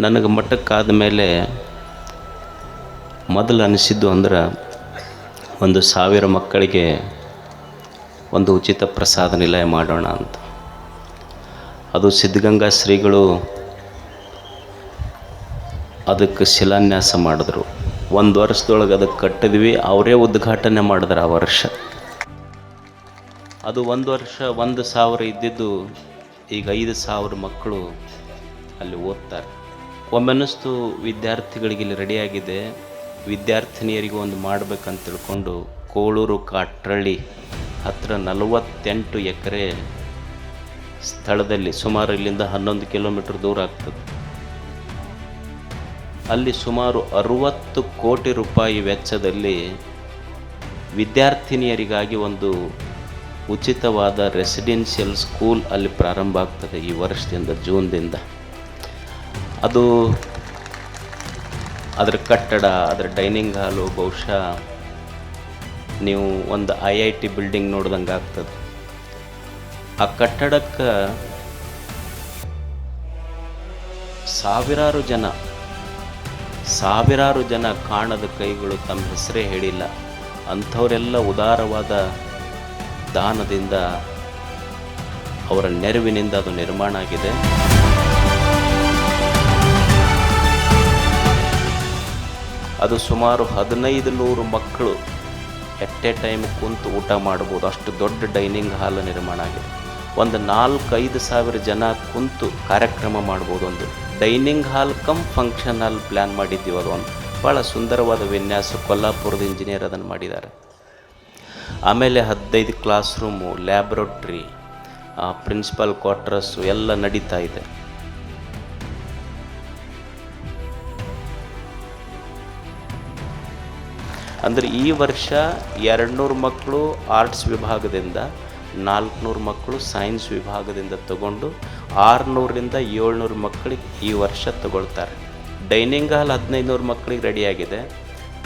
ನನಗೆ ಮಠಕ್ಕಾದ ಮೇಲೆ ಮೊದಲು ಅನಿಸಿದ್ದು ಅಂದ್ರೆ ಒಂದು ಸಾವಿರ ಮಕ್ಕಳಿಗೆ ಒಂದು ಉಚಿತ ಪ್ರಸಾದ ನಿಲಯ ಮಾಡೋಣ ಅಂತ. ಅದು ಸಿದ್ಧಗಂಗಾ ಶ್ರೀಗಳು ಅದಕ್ಕೆ ಶಿಲಾನ್ಯಾಸ ಮಾಡಿದ್ರು. ಒಂದು ವರ್ಷದೊಳಗೆ ಅದಕ್ಕೆ ಕಟ್ಟಿದ್ವಿ, ಅವರೇ ಉದ್ಘಾಟನೆ ಮಾಡಿದ್ರು ಆ ವರ್ಷ. ಅದು ಒಂದು ವರ್ಷ ಒಂದು ಸಾವಿರ ಇದ್ದಿದ್ದು ಈಗ ಐದು ಸಾವಿರ ಮಕ್ಕಳು ಅಲ್ಲಿ ಓದ್ತಾರೆ. ಒಮ್ಮೆ ಅನ್ನಿಸ್ತು ವಿದ್ಯಾರ್ಥಿಗಳಿಗೆ ಇಲ್ಲಿ ರೆಡಿಯಾಗಿದೆ ವಿದ್ಯಾರ್ಥಿನಿಯರಿಗೂ ಒಂದು ಮಾಡಬೇಕಂತ ತಿಳ್ಕೊಂಡು ಕೋಳೂರು ಕಾಟ್ರಳ್ಳಿ ಹತ್ತಿರ ನಲವತ್ತೆಂಟು ಎಕರೆ ಸ್ಥಳದಲ್ಲಿ ಸುಮಾರು ಇಲ್ಲಿಂದ ಹನ್ನೊಂದು ಕಿಲೋಮೀಟರ್ ದೂರ ಆಗ್ತದೆ. ಅಲ್ಲಿ ಸುಮಾರು ಅರುವತ್ತು ಕೋಟಿ ರೂಪಾಯಿ ವೆಚ್ಚದಲ್ಲಿ ವಿದ್ಯಾರ್ಥಿನಿಯರಿಗಾಗಿ ಒಂದು ಉಚಿತವಾದ ರೆಸಿಡೆನ್ಷಿಯಲ್ ಸ್ಕೂಲ್ ಅಲ್ಲಿ ಪ್ರಾರಂಭ ಆಗ್ತದೆ ಈ ವರ್ಷದಿಂದ ಜೂನ್ದಿಂದ. ಅದು ಅದರ ಕಟ್ಟಡ, ಅದರ ಡೈನಿಂಗ್ ಹಾಲು, ಬಹುಶಃ ನೀವು ಒಂದು ಐ ಐ ಟಿ ಬಿಲ್ಡಿಂಗ್ ನೋಡ್ದಂಗೆ ಆಗ್ತದೆ. ಆ ಕಟ್ಟಡಕ್ಕೆ ಸಾವಿರಾರು ಜನ ಸಾವಿರಾರು ಜನ ಕಾಣದ ಕೈಗಳು ತಮ್ಮ ಹೆಸರೇ ಹೇಳಿಲ್ಲ. ಅಂಥವರೆಲ್ಲ ಉದಾರವಾದ ದಾನದಿಂದ ಅವರ ನೆರವಿನಿಂದ ಅದು ನಿರ್ಮಾಣ ಆಗಿದೆ. ಅದು ಸುಮಾರು ಹದಿನೈದು ನೂರು ಮಕ್ಕಳು ಎಟ್ ಎ ಟೈಮ್ ಕುಂತು ಊಟ ಮಾಡ್ಬೋದು. ಅಷ್ಟು ದೊಡ್ಡ ಡೈನಿಂಗ್ ಹಾಲ್ ನಿರ್ಮಾಣ ಆಗಿದೆ. ಒಂದು ನಾಲ್ಕೈದು ಸಾವಿರ ಜನ ಕುಂತು ಕಾರ್ಯಕ್ರಮ ಮಾಡ್ಬೋದು ಒಂದು. Dining hall cum function hall plan ಮಾಡಿದ್ದೀವಿ ಅದು ಒಂದು. ಭಾಳ ಸುಂದರವಾದ ವಿನ್ಯಾಸ ಕೊಲ್ಲಾಪುರದ ಇಂಜಿನಿಯರ್ ಅದನ್ನು ಮಾಡಿದ್ದಾರೆ. ಆಮೇಲೆ ಹದಿನೈದು class room, laboratory principal quarters ಎಲ್ಲ ನಡೀತಾ ಇದೆ. ಅಂದರೆ ಈ ವರ್ಷ ಎರಡುನೂರು ಮಕ್ಕಳು ಆರ್ಟ್ಸ್ ವಿಭಾಗದಿಂದ, ನಾಲ್ಕುನೂರು ಮಕ್ಕಳು ಸೈನ್ಸ್ ವಿಭಾಗದಿಂದ ತಗೊಂಡು ಆರುನೂರರಿಂದ ಏಳ್ನೂರು ಮಕ್ಕಳಿಗೆ ಈ ವರ್ಷ ತಗೊಳ್ತಾರೆ. ಡೈನಿಂಗ್ ಹಾಲ್ ಹದಿನೈದುನೂರು ಮಕ್ಕಳಿಗೆ ರೆಡಿಯಾಗಿದೆ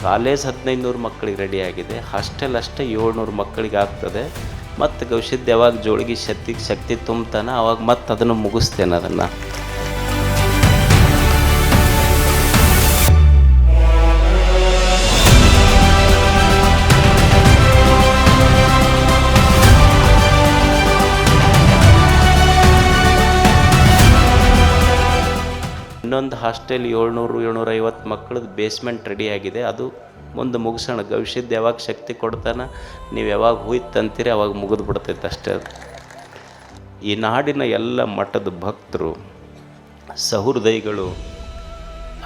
ಕಾಲೇಜ್ ಹದಿನೈದುನೂರು ಮಕ್ಕಳಿಗೆ ರೆಡಿಯಾಗಿದೆ ಹಾಸ್ಟೆಲ್ ಅಷ್ಟೇ ಏಳ್ನೂರು ಮಕ್ಕಳಿಗೆ ಆಗ್ತದೆ, ಮತ್ತು ಗೌಷಧ್ಯವಾಗಿ ಯಾವಾಗ ಜೋಳಿಗೆ ಶಕ್ತಿ ಶಕ್ತಿ ತುಂಬ್ತಾನೆ ಅವಾಗ ಮತ್ತೆ ಅದನ್ನು ಮುಗಿಸ್ತೇನೆ ಅದನ್ನು. ಇನ್ನೊಂದು ಹಾಸ್ಟೆಲ್ ಏಳ್ನೂರು ಏಳ್ನೂರ ಐವತ್ತು ಮಕ್ಕಳದ್ದು ಬೇಸ್ಮೆಂಟ್ ರೆಡಿಯಾಗಿದೆ ಅದು ಮುಂದೆ ಮುಗಿಸೋಣ. ಭವಿಷ್ಯದ ಯಾವಾಗ ಶಕ್ತಿ ಕೊಡ್ತಾನ, ನೀವು ಯಾವಾಗ ಹೋಯ್ತಂತೀರಿ, ಅವಾಗ ಮುಗಿದು ಬಿಡ್ತೈತೆ ಅಷ್ಟೇ ಅದು. ಈ ನಾಡಿನ ಎಲ್ಲ ಮಠದ ಭಕ್ತರು, ಸಹೃದಯಿಗಳು,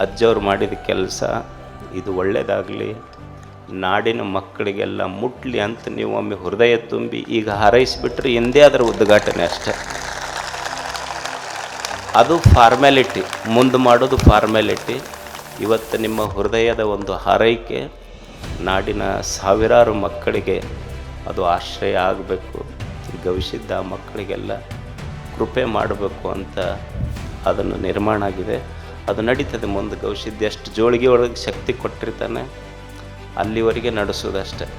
ಅಜ್ಜವ್ರು ಮಾಡಿದ ಕೆಲಸ, ಇದು ಒಳ್ಳೆಯದಾಗಲಿ ನಾಡಿನ ಮಕ್ಕಳಿಗೆಲ್ಲ ಮುಟ್ಲಿ ಅಂತ ನೀವು ಒಮ್ಮೆ ಹೃದಯ ತುಂಬಿ ಈಗ ಹಾರೈಸಿಬಿಟ್ರೆ ಎಂದೇ ಅದರ ಉದ್ಘಾಟನೆ ಅಷ್ಟೇ. ಅದು ಫಾರ್ಮ್ಯಾಲಿಟಿ ಮುಂದೆ ಮಾಡೋದು ಫಾರ್ಮ್ಯಾಲಿಟಿ ಇವತ್ತು ನಿಮ್ಮ ಹೃದಯದ ಒಂದು ಹಾರೈಕೆ, ನಾಡಿನ ಸಾವಿರಾರು ಮಕ್ಕಳಿಗೆ ಅದು ಆಶ್ರಯ ಆಗಬೇಕು. ಗವಿಸಿದ್ದ ಮಕ್ಕಳಿಗೆಲ್ಲ ಕೃಪೆ ಮಾಡಬೇಕು ಅಂತ ಅದನ್ನು ನಿರ್ಮಾಣ ಆಗಿದೆ. ಅದು ನಡೀತದೆ ಮುಂದೆ. ಗವಿಸಿದ್ದ ಎಷ್ಟು ಜೋಳಿಗೆ ಒಳಗೆ ಶಕ್ತಿ ಕೊಟ್ಟಿರ್ತಾನೆ. ಅಲ್ಲಿವರೆಗೆ ನಡೆಸೋದಷ್ಟೆ.